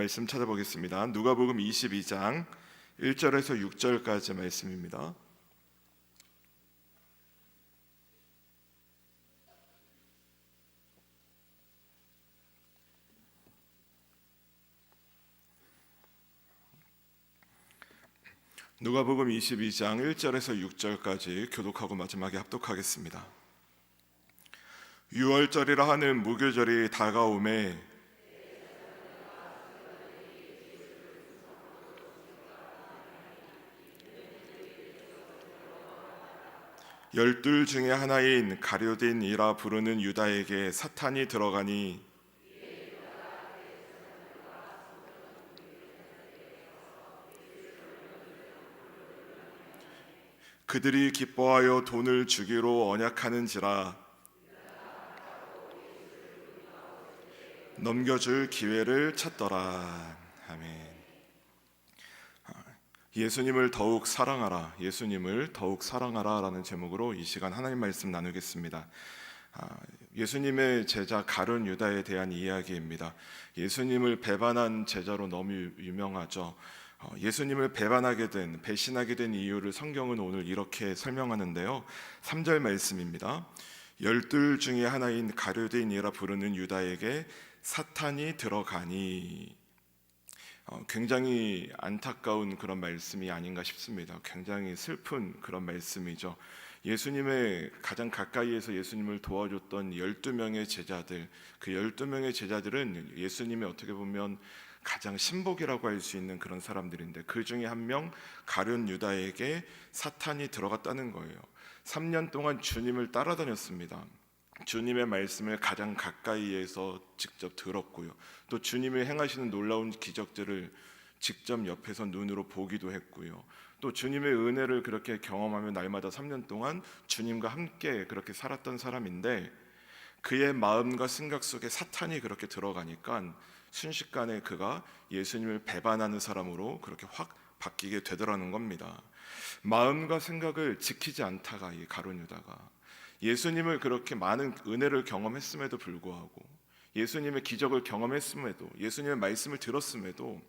말씀 찾아보겠습니다. 누가복음 22장 1절에서 6절까지 말씀입니다. 누가복음 22장 1절에서 6절까지 교독하고 마지막에 합독하겠습니다. 6월절이라 하는 무교절이 다가오매 열둘 중에 하나인 가룟인이라 부르는 유다에게 사탄이 들어가니 그들이 기뻐하여 돈을 주기로 언약하는지라 넘겨줄 기회를 찾더라. 아멘. 아, 예수님을 더욱 사랑하라. 예수님을 더욱 사랑하라라는 제목으로 이 시간 하나님 말씀 나누겠습니다. 아, 예수님의 제자 가룟 유다에 대한 이야기입니다. 예수님을 배반한 제자로 너무 유- 유명하죠. 어, 예수님을 배반하게 된 배신하게 된 이유를 성경은 오늘 이렇게 설명하는데요. 3절 말씀입니다. 열둘 중에 하나인 가룟인이라 부르는 유다에게 사탄이 들어가니 어, 굉장히 안타까운 그런 말씀이 아닌가 싶습니다. 굉장히 슬픈 그런 말씀이죠. 예수님의 가장 가까이에서 예수님을 도와줬던 12명의 제자들, 그 12명의 제자들은 예수님의 어떻게 보면 가장 신복이라고 할 수 있는 그런 사람들인데 그 중에 한 명 가룟 유다에게 사탄이 들어갔다는 거예요. 3년 동안 주님을 따라다녔습니다. 주님의 말씀을 가장 가까이에서 직접 들었고요. 또 주님이 행하시는 놀라운 기적들을 직접 옆에서 눈으로 보기도 했고요. 또 주님의 은혜를 그렇게 경험하며 날마다 3년 동안 주님과 함께 그렇게 살았던 사람인데 그의 마음과 생각 속에 사탄이 그렇게 들어가니까 순식간에 그가 예수님을 배반하는 사람으로 그렇게 확 바뀌게 되더라는 겁니다. 마음과 생각을 지키지 않다가 이 가룟 유다가 예수님을 그렇게 많은 은혜를 경험했음에도 불구하고 예수님의 기적을 경험했음에도 예수님의 말씀을 들었음에도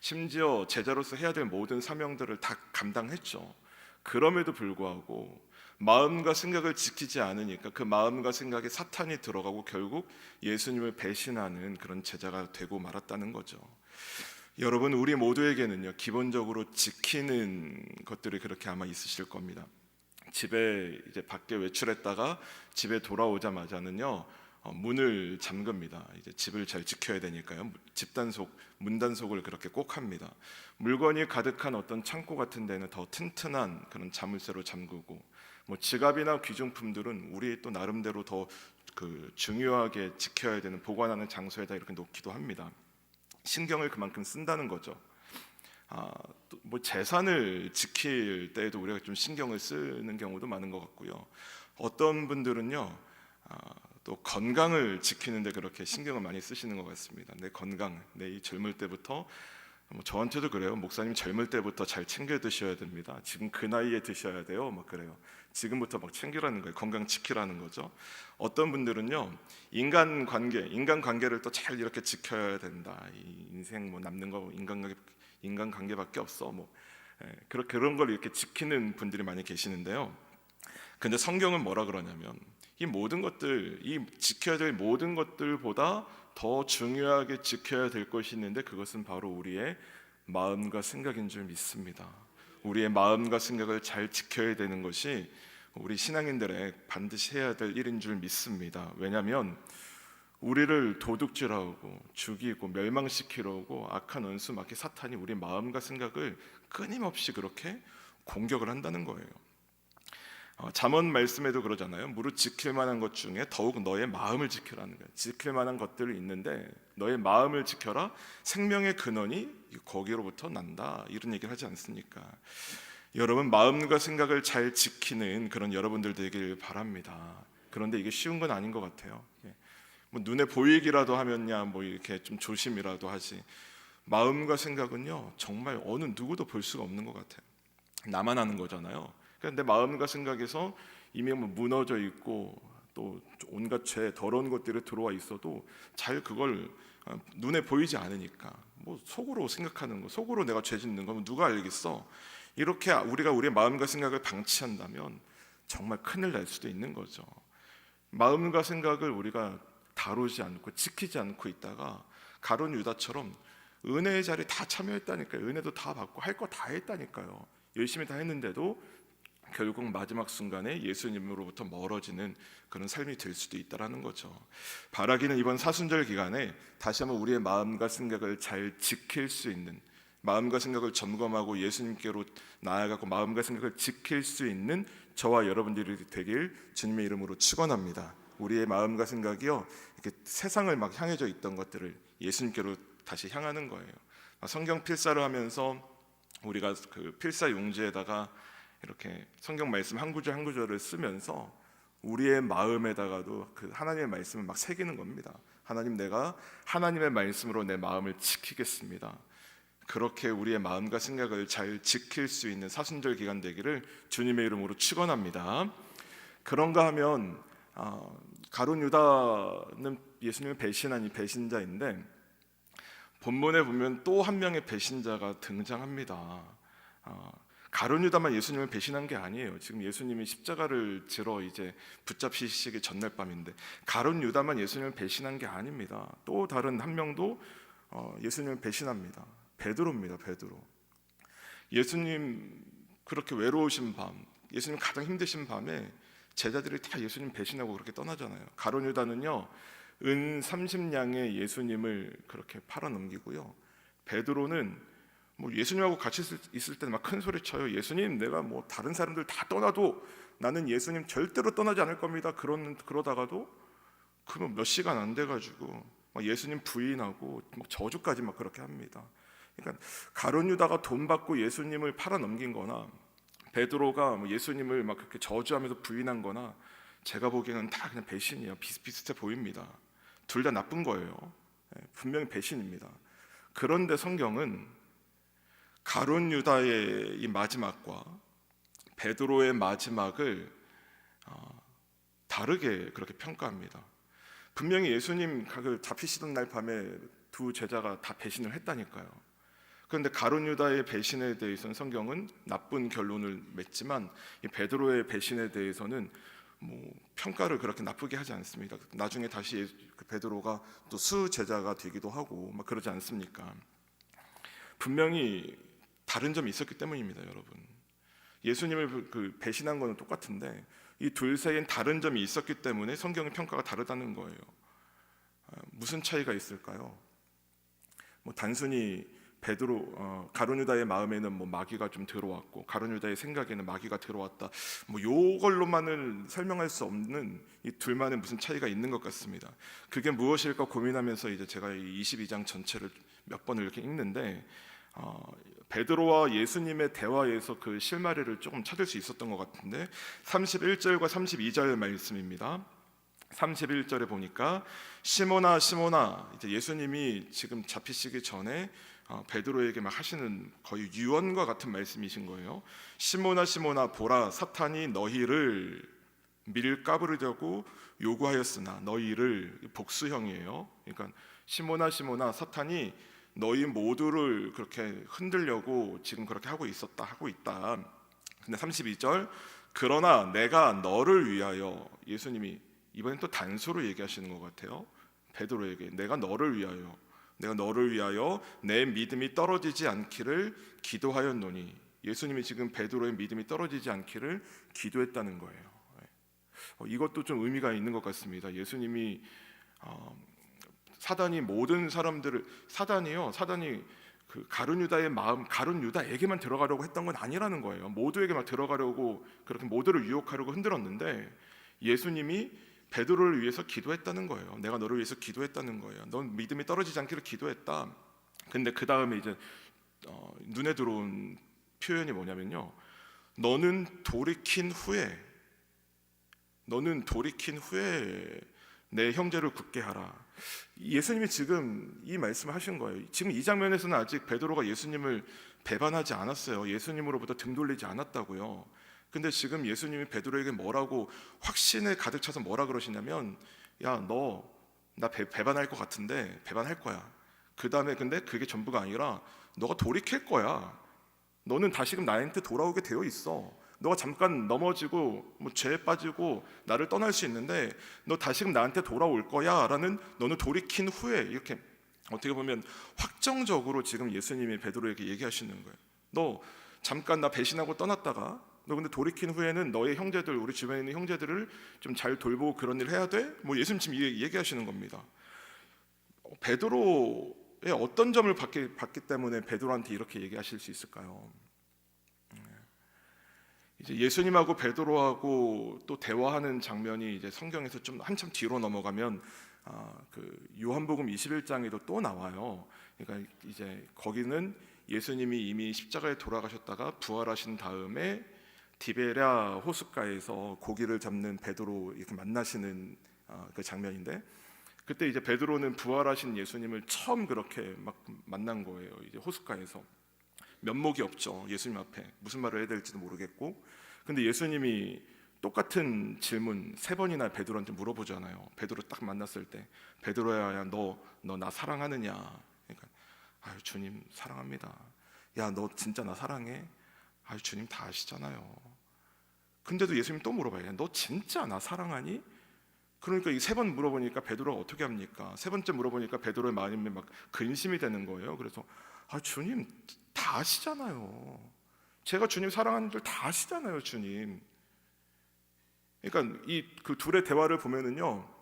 심지어 제자로서 해야 될 모든 사명들을 다 감당했죠. 그럼에도 불구하고 마음과 생각을 지키지 않으니까 그 마음과 생각에 사탄이 들어가고 결국 예수님을 배신하는 그런 제자가 되고 말았다는 거죠. 여러분 우리 모두에게는요 기본적으로 지키는 것들이 그렇게 아마 있으실 겁니다. 집에 이제 밖에 외출했다가 집에 돌아오자마자는요 어, 문을 잠급니다. 이제 집을 잘 지켜야 되니까요. 집 단속, 문 단속을 그렇게 꼭 합니다. 물건이 가득한 어떤 창고 같은 데는 더 튼튼한 그런 자물쇠로 잠그고 뭐 지갑이나 귀중품들은 우리 또 나름대로 더 그 중요하게 지켜야 되는 보관하는 장소에다 이렇게 놓기도 합니다. 신경을 그만큼 쓴다는 거죠. 아, 또뭐 재산을 지킬 때에도 우리가 좀 신경을 쓰는 경우도 많은 것 같고요. 어떤 분들은요, 아, 또 건강을 지키는데 그렇게 신경을 많이 쓰시는 것 같습니다. 내 건강, 내 이 젊을 때부터 뭐 저한테도 그래요. 목사님 젊을 때부터 잘 챙겨 드셔야 됩니다. 지금 그 나이에 드셔야 돼요. 막 그래요. 지금부터 막 챙기라는 거예요. 건강 지키라는 거죠. 어떤 분들은요, 인간 관계, 인간 관계를 또 잘 이렇게 지켜야 된다. 이 인생 뭐 남는 거 인간 관계, 인간 관계밖에 없어. 뭐 예, 그렇게 그런 걸 이렇게 지키는 분들이 많이 계시는데요. 근데 성경은 뭐라 그러냐면 이 모든 것들, 이 지켜야 될 모든 것들보다 더 중요하게 지켜야 될 것이 있는데 그것은 바로 우리의 마음과 생각인 줄 믿습니다. 우리의 마음과 생각을 잘 지켜야 되는 것이 우리 신앙인들의 반드시 해야 될 일인 줄 믿습니다. 왜냐하면 우리를 도둑질하고 죽이고 멸망시키려고 악한 원수 마귀 사탄이 우리 마음과 생각을 끊임없이 그렇게 공격을 한다는 거예요. 어, 잠언 말씀에도 그러잖아요. 무릇 지킬 만한 것 중에 더욱 너의 마음을 지키라는 거예요. 지킬 만한 것들이 있는데 너의 마음을 지켜라. 생명의 근원이 거기로부터 난다. 이런 얘기를 하지 않습니까? 여러분 마음과 생각을 잘 지키는 그런 여러분들 되길 바랍니다. 그런데 이게 쉬운 건 아닌 것 같아요. 예. 뭐 눈에 보이기라도 하면야 뭐 이렇게 좀 조심이라도 하지. 마음과 생각은요 정말 어느 누구도 볼 수가 없는 것 같아요. 나만 아는 거잖아요. 그런데 마음과 생각에서 이미 뭐 무너져 있고 또 온갖 죄 더러운 것들이 들어와 있어도 잘 그걸 어, 눈에 보이지 않으니까 뭐 속으로 생각하는 거, 속으로 내가 죄 짓는 거면 누가 알겠어? 이렇게 우리가 우리의 마음과 생각을 방치한다면 정말 큰일 날 수도 있는 거죠. 마음과 생각을 우리가 다루지 않고 지키지 않고 있다가 가론 유다처럼 은혜의 자리 다 참여했다니까요. 은혜도 다 받고 할 거 다 했다니까요. 열심히 다 했는데도 결국 마지막 순간에 예수님으로부터 멀어지는 그런 삶이 될 수도 있다라는 거죠. 바라기는 이번 사순절 기간에 다시 한번 우리의 마음과 생각을 잘 지킬 수 있는 마음과 생각을 점검하고 예수님께로 나아가고 마음과 생각을 지킬 수 있는 저와 여러분들이 되길 주님의 이름으로 축원합니다. 우리의 마음과 생각이요 이렇게 세상을 막 향해져 있던 것들을 예수님께로 다시 향하는 거예요. 성경 필사를 하면서 우리가 그 필사 용지에다가 이렇게 성경 말씀 한 구절 한 구절을 쓰면서 우리의 마음에다가도 그 하나님의 말씀을 막 새기는 겁니다. 하나님 내가 하나님의 말씀으로 내 마음을 지키겠습니다. 그렇게 우리의 마음과 생각을 잘 지킬 수 있는 사순절 기간 되기를 주님의 이름으로 축원합니다. 그런가 하면 어, 가론 유다는 예수님을 배신한 이 배신자인데 본문에 보면 또 한 명의 배신자가 등장합니다. 어, 가론 유다만 예수님을 배신한 게 아니에요. 지금 예수님이 십자가를 지러 이제 붙잡히시기 전날 밤인데 가론 유다만 예수님을 배신한 게 아닙니다. 또 다른 한 명도 어, 예수님을 배신합니다. 베드로입니다. 베드로. 예수님 그렇게 외로우신 밤, 예수님 가장 힘드신 밤에 제자들이 다 예수님 배신하고 그렇게 떠나잖아요. 가론 유다는요. 은 30냥에 예수님을 그렇게 팔아 넘기고요. 베드로는 뭐 예수님하고 같이 있을, 때는 막 큰 소리 쳐요. 예수님, 내가 뭐 다른 사람들 다 떠나도 나는 예수님 절대로 떠나지 않을 겁니다. 그런 그러다가도 그러면 몇 시간 안 돼 가지고 막 예수님 부인하고 막 저주까지 막 그렇게 합니다. 그러니까 가론 유다가 돈 받고 예수님을 팔아 넘긴 거나 베드로가 뭐 예수님을 막 그렇게 저주하면서 부인한거나 제가 보기에는 다 그냥 배신이에요. 비슷비슷해 보입니다. 둘 다 나쁜 거예요. 예, 분명히 배신입니다. 그런데 성경은 가론 유다의 이 마지막과 베드로의 마지막을 어, 다르게 그렇게 평가합니다. 분명히 예수님 그 잡히시던 날 밤에 두 제자가 다 배신을 했다니까요. 그런데 가론 유다의 배신에 대해서는 성경은 나쁜 결론을 맺지만 이 베드로의 배신에 대해서는 뭐 평가를 그렇게 나쁘게 하지 않습니다. 나중에 다시 예수- 그 베드로가 또 수 제자가 되기도 하고 막 그러지 않습니까? 분명히 다른 점이 있었기 때문입니다, 여러분. 예수님을 그- 그 배신한 거는 똑같은데 이 둘 사이엔 다른 점이 있었기 때문에 성경의 평가가 다르다는 거예요. 아, 무슨 차이가 있을까요? 뭐 단순히 베드로 어, 가론유다의 마음에는 뭐 마귀가 좀 들어왔고 가론유다의 생각에는 마귀가 들어왔다. 뭐 요걸로만은 설명할 수 없는 이 둘만의 무슨 차이가 있는 것 같습니다. 그게 무엇일까 고민하면서 이제 제가 이 22장 전체를 몇 번을 이렇게 읽는데 어, 베드로와 예수님의 대화에서 그 실마리를 조금 찾을 수 있었던 것 같은데 31절과 32절 말씀입니다. 31절에 보니까 시모나 시모나 이제 예수님이 지금 잡히시기 전에 어, 베드로에게 막 하시는 거의 유언과 같은 말씀이신 거예요. 시모나 시모나 보라 사탄이 너희를 밀가부르려고 요구하였으나 너희를 복수형이에요. 그러니까 시모나 시모나 사탄이 너희 모두를 그렇게 흔들려고 지금 그렇게 하고 있었다 하고 있다. 근데 32절 그러나 내가 너를 위하여 예수님이 이번엔 또 단소로 얘기하시는 것 같아요. 베드로에게 내가 너를 위하여 내가 너를 위하여 내 믿음이 떨어지지 않기를 기도하였노니 예수님이 지금 베드로의 믿음이 떨어지지 않기를 기도했다는 거예요. 어, 이것도 좀 의미가 있는 것 같습니다. 예수님이 어, 사단이 모든 사람들을 사단이요 사단이 그 가룟 유다의 마음 가룟 유다에게만 들어가려고 했던 건 아니라는 거예요. 모두에게 막 들어가려고 그렇게 모두를 유혹하려고 흔들었는데 예수님이 베드로를 위해서 기도했다는 거예요. 내가 너를 위해서 기도했다는 거예요. 넌 믿음이 떨어지지 않기를 기도했다. 근데 그 다음에 이제 어, 눈에 들어온 표현이 뭐냐면요. 너는 돌이킨 후에 너는 돌이킨 후에 내 형제를 굳게 하라. 예수님이 지금 이 말씀을 하신 거예요. 지금 이 장면에서는 아직 베드로가 예수님을 배반하지 않았어요. 예수님으로부터 등 돌리지 않았다고요. 근데 지금 예수님이 베드로에게 뭐라고 확신에 가득 차서 뭐라 그러시냐면 야 너나 배, 배반할 것 같은데 배반할 거야. 그 다음에 근데 그게 전부가 아니라 너가 돌이킬 거야. 너는 다시금 나한테 돌아오게 되어 있어. 너가 잠깐 넘어지고 뭐 죄에 빠지고 나를 떠날 수 있는데 너 다시금 나한테 돌아올 거야라는 너는 돌이킨 후에 이렇게 어떻게 보면 확정적으로 지금 예수님이 베드로에게 얘기하시는 거예요. 너 잠깐 나 배신하고 떠났다가 너 근데 돌이킨 후에는 너의 형제들 우리 주변에 있는 형제들을 좀 잘 돌보고 그런 일 해야 돼? 뭐 예수님 지금 이- 얘기하시는 겁니다. 어, 베드로의 어떤 점을 봤기, 봤기 때문에 베드로한테 이렇게 얘기하실 수 있을까요? 네. 이제 예수님하고 베드로하고 또 대화하는 장면이 이제 성경에서 좀 한참 뒤로 넘어가면 아, 그 요한복음 21장에도 또 나와요. 그러니까 이제 거기는 예수님이 이미 십자가에 돌아가셨다가 부활하신 다음에 디베랴 호숫가에서 고기를 잡는 베드로 이렇게 만나시는 아, 그 장면인데 그때 이제 베드로는 부활하신 예수님을 처음 그렇게 막 만난 거예요. 이제 호숫가에서 면목이 없죠. 예수님 앞에 무슨 말을 해야 될지도 모르겠고 근데 예수님이 똑같은 질문 세 번이나 베드로한테 물어보잖아요. 베드로 딱 만났을 때 베드로야 너 너 나 사랑하느냐? 그러니까 아유 주님 사랑합니다. 야 너 진짜 나 사랑해? 아유 주님 다 아시잖아요. 근데도 예수님 또 물어봐요. 너 진짜 나 사랑하니? 그러니까 이 세 번 물어보니까 베드로가 어떻게 합니까? 세 번째 물어보니까 베드로의 마음이 막 근심이 되는 거예요. 그래서 아 주님 다 아시잖아요. 제가 주님 사랑하는 줄 다 아시잖아요, 주님. 그러니까 이 그 둘의 대화를 보면은요.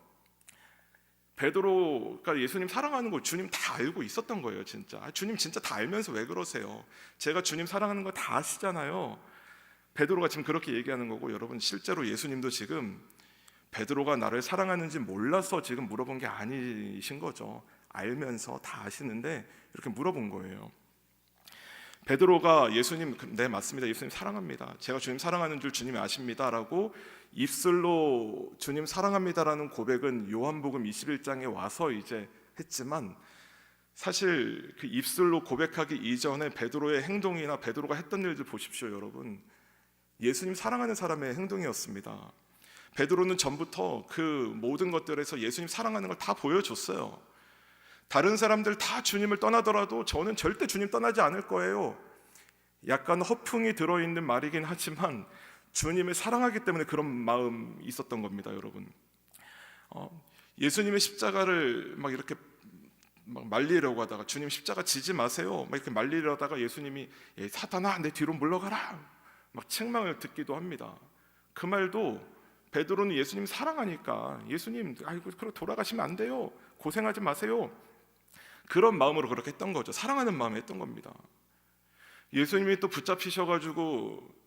베드로가 예수님 사랑하는 걸 주님 다 알고 있었던 거예요, 진짜. 아, 주님 진짜 다 알면서 왜 그러세요? 제가 주님 사랑하는 거 다 아시잖아요. 베드로가 지금 그렇게 얘기하는 거고 여러분 실제로 예수님도 지금 베드로가 나를 사랑하는지 몰라서 지금 물어본 게 아니신 거죠. 알면서 다 아시는데 이렇게 물어본 거예요. 베드로가 예수님 네 맞습니다. 예수님 사랑합니다. 제가 주님 사랑하는 줄 주님이 아십니다라고 입술로 주님 사랑합니다라는 고백은 요한복음 21장에 와서 이제 했지만 사실 그 입술로 고백하기 이전에 베드로의 행동이나 베드로가 했던 일들 보십시오, 여러분. 예수님 사랑하는 사람의 행동이었습니다. 베드로는 전부터 그 모든 것들에서 예수님 사랑하는 걸 다 보여줬어요. 다른 사람들 다 주님을 떠나더라도 저는 절대 주님 떠나지 않을 거예요. 약간 허풍이 들어있는 말이긴 하지만 주님을 사랑하기 때문에 그런 마음 있었던 겁니다, 여러분. 어, 예수님의 십자가를 막 이렇게 막 말리려고 하다가 주님 십자가 지지 마세요. 막 이렇게 말리려다가 예수님이 예, 사탄아 내 뒤로 물러가라. 막 책망을 듣기도 합니다. 그 말도 베드로는 예수님 사랑하니까 예수님 아이고 그렇게 돌아가시면 안 돼요. 고생하지 마세요. 그런 마음으로 그렇게 했던 거죠. 사랑하는 마음에 했던 겁니다. 예수님이 또 붙잡히셔 가지고 이렇게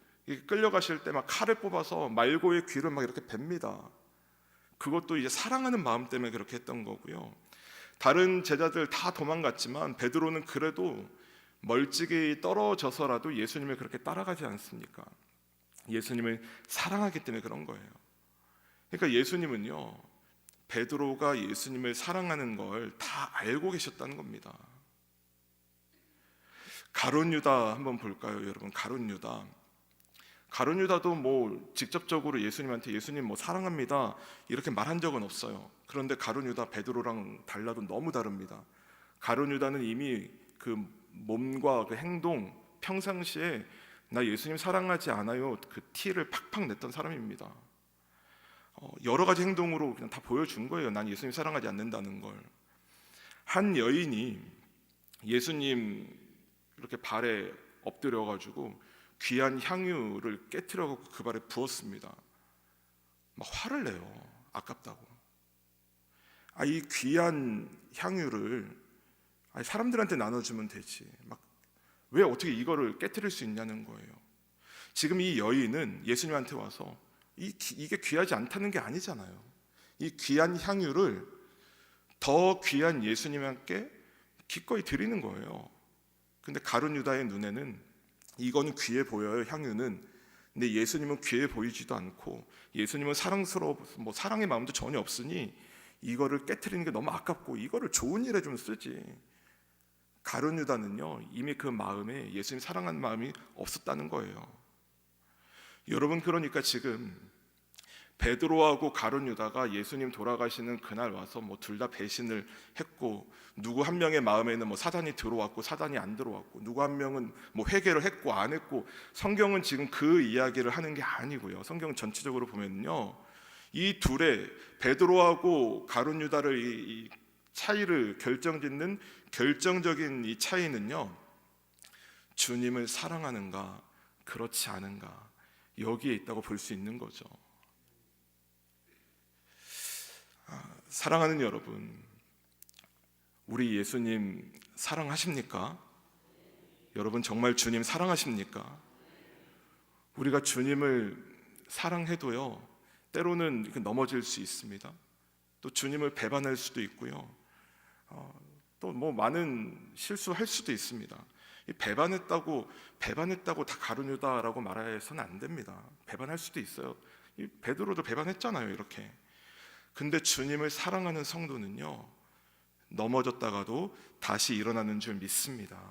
끌려가실 때 막 칼을 뽑아서 말고의 귀를 막 이렇게 뱁니다. 그것도 이제 사랑하는 마음 때문에 그렇게 했던 거고요. 다른 제자들 다 도망갔지만 베드로는 그래도 멀찍이 떨어져서라도 예수님을 그렇게 따라가지 않습니까? 예수님을 사랑하기 때문에 그런 거예요. 그러니까 예수님은요. 베드로가 예수님을 사랑하는 걸 다 알고 계셨다는 겁니다. 가론 유다 한번 볼까요, 여러분? 가론 유다. 가론 유다도 뭐 직접적으로 예수님한테 예수님 뭐 사랑합니다 이렇게 말한 적은 없어요. 그런데 가론 유다 베드로랑 달라도 너무 다릅니다. 가론 유다는 이미 그 몸과 그 행동 평상시에 나 예수님 사랑하지 않아요 그 티를 팍팍 냈던 사람입니다. 어, 여러 가지 행동으로 그냥 다 보여준 거예요. 난 예수님 사랑하지 않는다는 걸. 한 여인이 예수님 이렇게 발에 엎드려 가지고 귀한 향유를 깨뜨려 그 발에 부었습니다. 막 화를 내요. 아깝다고. 아, 이 귀한 향유를 아니, 사람들한테 나눠주면 되지. 막 왜 어떻게 이거를 깨뜨릴 수 있냐는 거예요. 지금 이 여인은 예수님한테 와서 이, 이게 귀하지 않다는 게 아니잖아요. 이 귀한 향유를 더 귀한 예수님께 기꺼이 드리는 거예요. 근데 가룟 유다의 눈에는 이거는 귀해 보여요. 향유는. 근데 예수님은 귀해 보이지도 않고 예수님은 사랑스러워 뭐 사랑의 마음도 전혀 없으니 이거를 깨뜨리는 게 너무 아깝고 이거를 좋은 일에 좀 쓰지. 가룟 유다는요 이미 그 마음에 예수님 사랑하는 마음이 없었다는 거예요. 여러분 그러니까 지금 베드로하고 가룟 유다가 예수님 돌아가시는 그날 와서 뭐 둘 다 배신을 했고 누구 한 명의 마음에는 뭐 사단이 들어왔고 사단이 안 들어왔고 누구 한 명은 뭐 회개를 했고 안 했고 성경은 지금 그 이야기를 하는 게 아니고요. 성경 전체적으로 보면요. 이 둘의 베드로하고 가룟 유다를 이, 이 차이를 결정짓는 결정적인 이 차이는요. 주님을 사랑하는가 그렇지 않은가 여기에 있다고 볼 수 있는 거죠. 아, 사랑하는 여러분, 우리 예수님 사랑하십니까? 여러분 정말 주님 사랑하십니까? 우리가 주님을 사랑해도요, 때로는 넘어질 수 있습니다. 또 주님을 배반할 수도 있고요. 또뭐 많은 실수할 수도 있습니다. 이 배반했다고 배반했다고 다 가르뉴다라고 말해서는 안 됩니다. 배반할 수도 있어요. 이 베드로도 배반했잖아요, 이렇게. 근데 주님을 사랑하는 성도는요. 넘어졌다가도 다시 일어나는 줄 믿습니다.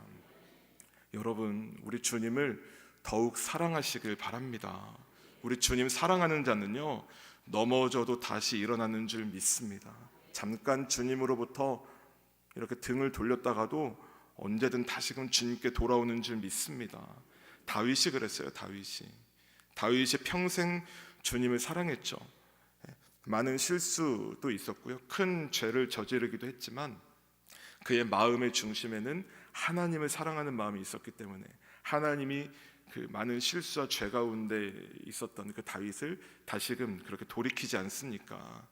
여러분, 우리 주님을 더욱 사랑하시길 바랍니다. 우리 주님 사랑하는 자는요. 넘어져도 다시 일어나는 줄 믿습니다. 잠깐 주님으로부터 이렇게 등을 돌렸다가도 언제든 다시금 주님께 돌아오는 줄 믿습니다. 다윗이 그랬어요. 다윗이 다윗이 평생 주님을 사랑했죠. 예, 많은 실수도 있었고요. 큰 죄를 저지르기도 했지만 그의 마음의 중심에는 하나님을 사랑하는 마음이 있었기 때문에 하나님이 그 많은 실수와 죄 가운데 있었던 그 다윗을 다시금 그렇게 돌이키지 않습니까?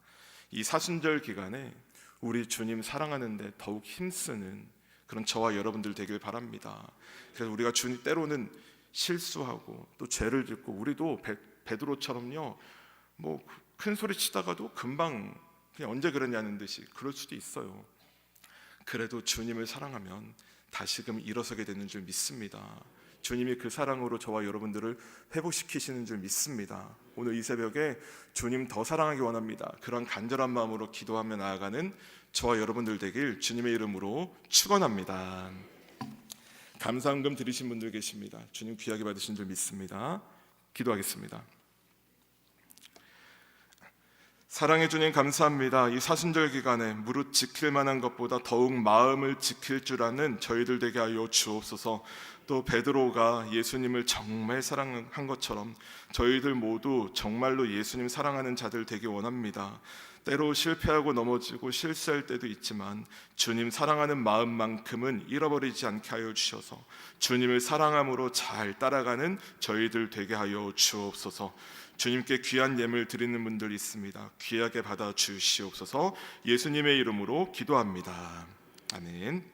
이 사순절 기간에 우리 주님 사랑하는데 더욱 힘쓰는 그런 저와 여러분들 되길 바랍니다. 그래서 우리가 주님 때로는 실수하고 또 죄를 짓고 우리도 베, 베드로처럼요 뭐 큰 소리 치다가도 금방 그냥 언제 그랬냐는 듯이 그럴 수도 있어요. 그래도 주님을 사랑하면 다시금 일어서게 되는 줄 믿습니다. 주님이 그 사랑으로 저와 여러분들을 회복시키시는 줄 믿습니다. 오늘 이 새벽에 주님 더 사랑하기 원합니다. 그런 간절한 마음으로 기도하며 나아가는 저와 여러분들 되길 주님의 이름으로 축원합니다. 감사함금 드리신 분들 계십니다. 주님 귀하게 받으신 줄 믿습니다. 기도하겠습니다. 사랑해 주님 감사합니다. 이 사순절 기간에 무릇 지킬 만한 것보다 더욱 마음을 지킬 줄 아는 저희들 되게 하여 주옵소서. 또 베드로가 예수님을 정말 사랑한 것처럼 저희들 모두 정말로 예수님 사랑하는 자들 되기 원합니다. 때로 실패하고 넘어지고 실수할 때도 있지만 주님 사랑하는 마음만큼은 잃어버리지 않게 하여 주셔서 주님을 사랑함으로 잘 따라가는 저희들 되게 하여 주옵소서. 주님께 귀한 예물 드리는 분들 있습니다. 귀하게 받아 주시옵소서. 예수님의 이름으로 기도합니다. 아멘.